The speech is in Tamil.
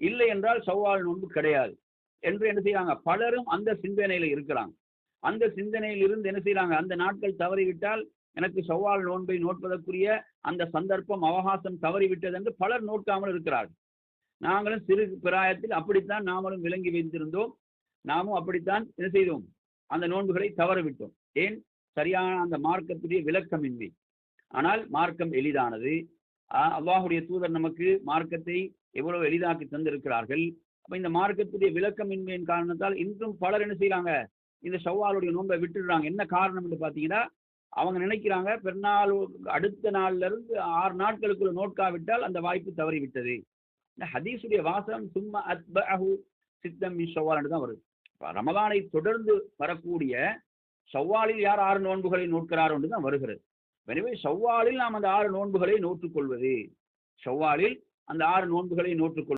இல்லை என்றால் சவ்வால் நோன்பு கிடையாது. என்று என்ன செய்யறாங்க பலரும் அந்த சிந்தனையில இருக்கிறாங்க. அந்த சிந்தனையில் இருந்து என்ன செய்யறாங்க அந்த நாட்கள் தவறிவிட்டால் எனக்கு சவ்வால் நோன்பை நோட்பதற்குரிய அந்த சந்தர்ப்பம் அவகாசம் தவறிவிட்டது என்று பலர் நோட்காமல் இருக்கிறார்கள். நாங்களும் சிறு பிராயத்தில் அப்படித்தான் நாமளும் விளங்கி வைத்திருந்தோம். நாமும் அப்படித்தான் என்ன செய்தோம்? அந்த நோன்புகளை தவறவிட்டோம். ஏன்? சரியான அந்த மார்க்கத்துடைய விளக்கமின்மை. ஆனால் மார்க்கம் எளிதானது. அல்லாஹுடைய தூதர் நமக்கு மார்க்கத்தை எவ்வளவு எளிதாக்கி தந்திருக்கிறார்கள். அப்ப இந்த மார்க்கத்துடைய விளக்கமின்மையின் காரணத்தால் இன்றும் பலர் என்ன செய்யறாங்க இந்த ஷவ்வாலுடைய நோன்பை விட்டுடுறாங்க. என்ன காரணம் என்று பாத்தீங்கன்னா அவங்க நினைக்கிறாங்க பெருநாள் அடுத்த நாள்ல இருந்து ஆறு நாட்களுக்குள்ள நோட்காவிட்டால் அந்த வாய்ப்பு தவறிவிட்டது. இந்த ஹதீஸுடைய வாசகம் சும்மா அத்பஹு சித்தம் ஷவ்வால் தான் வருது. ரமதானை தொடர்ந்து வரக்கூடிய ஷவ்வாலில் யார் ஆறு நோன்புகளை நோட்கிறார் என்று தான் வருகிறது. எனவே செவ்வாலில் நாம் அந்த ஆறு நோன்புகளை நோற்றுக்கொள்வது. செவ்வாலில் அந்த ஆறு நோன்புகளை நோற்றுக்கொள்